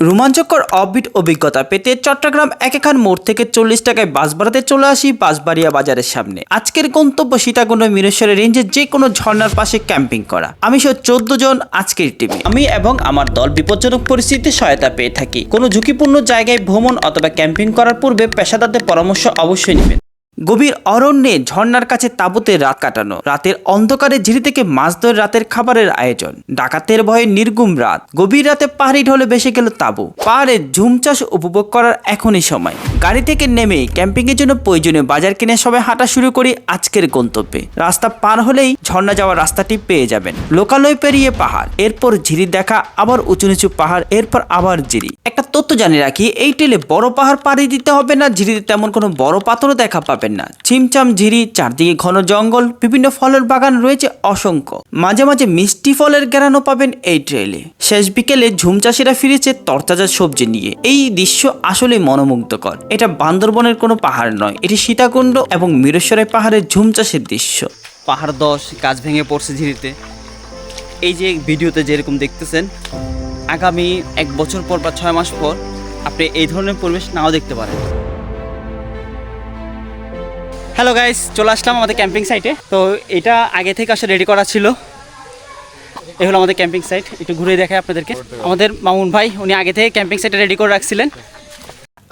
রোমাঞ্চকর অফবিট অভিজ্ঞতা পেতে চট্টগ্রাম একেখান মোড় থেকে চল্লিশ টাকায় বাস ভাড়াতে চলে আসি বাঁশবাড়িয়া বাজারের সামনে। আজকের গন্তব্য সীতাকুণ্ড মিরেশ্বরের রেঞ্জের যে কোনো ঝর্নার পাশে ক্যাম্পিং করা। আমি সহ চোদ্দ জন আজকের টিমে আমি এবং আমার দল বিপজ্জনক পরিস্থিতিতে সহায়তা পেয়ে থাকি। কোনো ঝুঁকিপূর্ণ জায়গায় ভ্রমণ অথবা ক্যাম্পিং করার পূর্বে পেশাদারদের পরামর্শ অবশ্যই নেবেন। গভীর অরণ্যে ঝর্নার কাছে তাঁবুতে রাত কাটানো। রাতের অন্ধকারে ঝিরি থেকে মাছ ধরে রাতের খাবারের আয়োজন। ডাকাতের ভয়ে নির্গুম রাত। গভীর রাতে পাহাড়ি ঢলে বেসে গেল তাঁবু। পাহাড়ে ঝুম চাষ উপভোগ করার এখনই সময়। গাড়ি থেকে নেমে ক্যাম্পিং এর জন্য প্রয়োজনীয় বাজার কিনে সবাই হাঁটা শুরু করি আজকের গন্তব্যে। রাস্তা পার হলেই ঝর্ণা যাওয়ার রাস্তাটি পেয়ে যাবেন। লোকালয় পেরিয়ে পাহাড়, এরপর ঝিরি দেখা, আবার উঁচু নিচু পাহাড়, এরপর আবার ঝিরি। একটা তথ্য জানিয়ে রাখি, এই টেলে বড় পাহাড় পাড়ি দিতে হবে না, ঝিরিতে তেমন কোনো বড় পাথরও দেখা পাবেন না। ছিমচাম ঝিরি, চারদিকে ঘন জঙ্গল, বিভিন্ন ফলের বাগান রয়েছে অসংখ্য। মাঝে মাঝে মিষ্টি ফলের গ্যারানো পাবেন এই ট্রেলে। শেষ বিকেলে ঝুম চাষিরা ফিরেছে তরতাজা সবজি নিয়ে। এই দৃশ্য আসলে মনোমুগ্ধকর। এটা বান্দরবনের কোনো পাহাড় নয়। এটি সীতাকুণ্ড এবং মিরেশ্বরের পাহাড়ের ঝুম চাষের দৃশ্য। পাহাড় দশ, গাছ ভেঙে পড়ছে ঝিরিতে। এই যে ভিডিওতে যেরকম দেখতেছেন, আগামী এক বছর পর বা ছয় মাস পর আপনি এই ধরনের পরিবেশ নাও দেখতে পারেন। হ্যালো গাইস চলে আসলাম আমাদের ক্যাম্পিং সাইটে তো এটা আগে থেকে আসলে রেডি করা ছিল। এই হলো আমাদের ক্যাম্পিং সাইট একটু ঘুরে দেখায় আপনাদেরকে। আমাদের মামুন ভাই, উনি আগে থেকে ক্যাম্পিং সাইটে রেডি করে রাখছিলেন।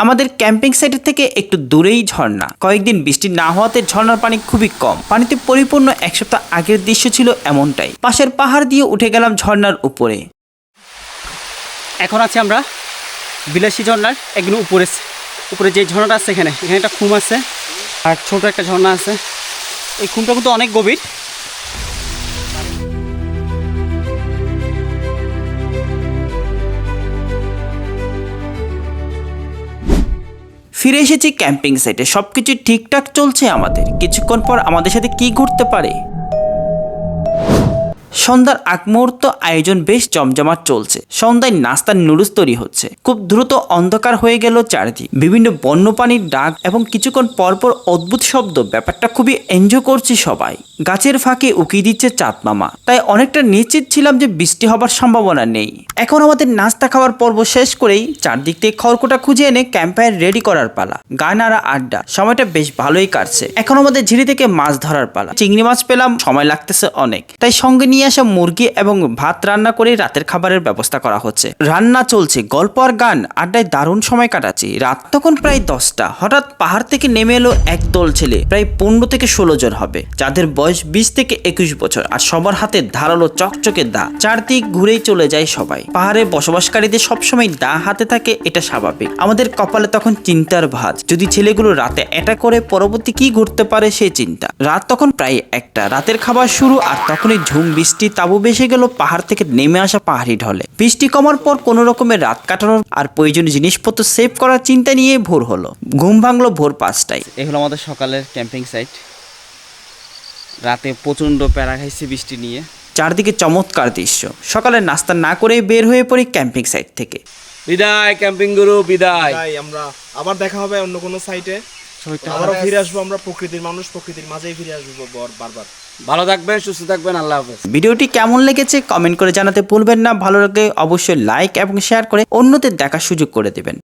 আমাদের ক্যাম্পিং সাইটের থেকে একটু দূরেই ঝর্ণা। কয়েকদিন বৃষ্টি না হওয়াতে ঝর্ণার পানি খুবই কম। পানিতে পরিপূর্ণ এক সপ্তাহ আগের দৃশ্য ছিল এমনটাই। পাশের পাহাড় দিয়ে উঠে গেলাম ঝর্ণার উপরে। এখন আছি আমরা বিলাসী ঝর্ণার একদম উপরে উপরে যে ঝর্ণাটা আছে এখানে এখানে একটা খুম আছে আর ছোট একটা ঝর্ণা আছে। এই খুমটা কিন্তু অনেক গভীর। ফিরে এসেছি ক্যাম্পিং সাইটে সব কিছু ঠিকঠাক চলছে আমাদের। কিছুক্ষণ পর আমাদের সাথে কি ঘটতে পারে? সন্ধ্যার আগ মুহূর্ত আয়োজন বেশ জমজমাট চলছে। সন্ধ্যায় নাস্তার নুডলস তৈরি হচ্ছে। খুব দ্রুত অন্ধকার হয়ে গেল চারিদিক। বিভিন্ন বন্যপ্রাণীর ডাক এবং কিছুক্ষণ পরপর অদ্ভুত শব্দ। ব্যাপারটা খুবই এনজয় করছি সবাই। গাছের ফাঁকে উকিয়ে দিচ্ছে চাঁদ মামা। তাই অনেকটা নিশ্চিত ছিলাম যে বৃষ্টি হবার সম্ভাবনা নেই। এখন আমাদের নাস্তা খাওয়ার পর্ব শেষ করেই চারদিক থেকে খড়কোটা খুঁজে এনে ক্যাম্পায়ার রেডি করার পালা। গান আর আড্ডা। সময়টা বেশ ভালোই কাটছে। এখন আমাদের ঝিরি থেকে মাছ ধরার পালা। চিংড়ি মাছ পেলাম। সময় লাগতেছে অনেক। তাই সঙ্গে নিয়ে আসা মুরগি এবং ভাত রান্না করে রাতের খাবারের ব্যবস্থা করা হচ্ছে। রান্না চলছে, গল্প আর গান, আড্ডায় দারুণ সময় কাটাচ্ছি। রাত তখন প্রায় দশটা। হঠাৎ পাহাড় থেকে নেমে এলো এক দল ছেলে, প্রায় পনেরো থেকে ষোলো জন হবে, যাদের বয়স বিশ থেকে একুশ বছর, আর সবার হাতে ধারালো চকচকে দা। চারদিক ঘুরেই চলে যায় সবাই। পাহাড়ে বসবাসকারীদের সবসময় দা হাতে থাকে, এটা স্বাভাবিক। আমাদের কপালে তখন চিন্তার ভাঁজ। যদি ছেলেগুলো রাতে এটা করে, পরবর্তী কি ঘটতে পারে সে চিন্তা। রাত তখন প্রায় একটা। রাতের খাবার শুরু আর তখনই ঝুম বৃষ্টি তাবু বেসে গেল পাহাড় থেকে নেমে আসা পাহাড়ি ঢলে। বৃষ্টি কমার পর কোনো রকমের রাত কাটানোর আর প্রয়োজনীয় জিনিসপত্র সেভ করার চিন্তা নিয়ে ভোর হলো। ঘুম ভাঙলো ভোর পাঁচটায়। এই হলো আমাদের সকালের ক্যাম্পিং সাইট। রাতে প্রচণ্ড প্যারা খাইছে বৃষ্টি নিয়ে। চারদিকে চমৎকার দৃশ্য। সকালে নাস্তা না করে বের হয়ে পড়ি ক্যাম্পিং সাইট থেকে। বিদায় ক্যাম্পিং গুরু বিদায়। আমরা আবার দেখা হবে অন্য কোনো সাইটে। আবারও ফিরে আসব আমরা প্রকৃতির মানুষ প্রকৃতির মাঝেই ফিরে আসব বর- বারবার। ভালো থাকবেন, সুস্থ থাকবেন, আল্লাহ হাফেজ। ভিডিওটি কেমন লেগেছে কমেন্ট করে জানাতে ভুলবেন না। ভালো লাগে অবশ্যই লাইক এবং শেয়ার করে অন্যদের দেখার সুযোগ করে দেবেন।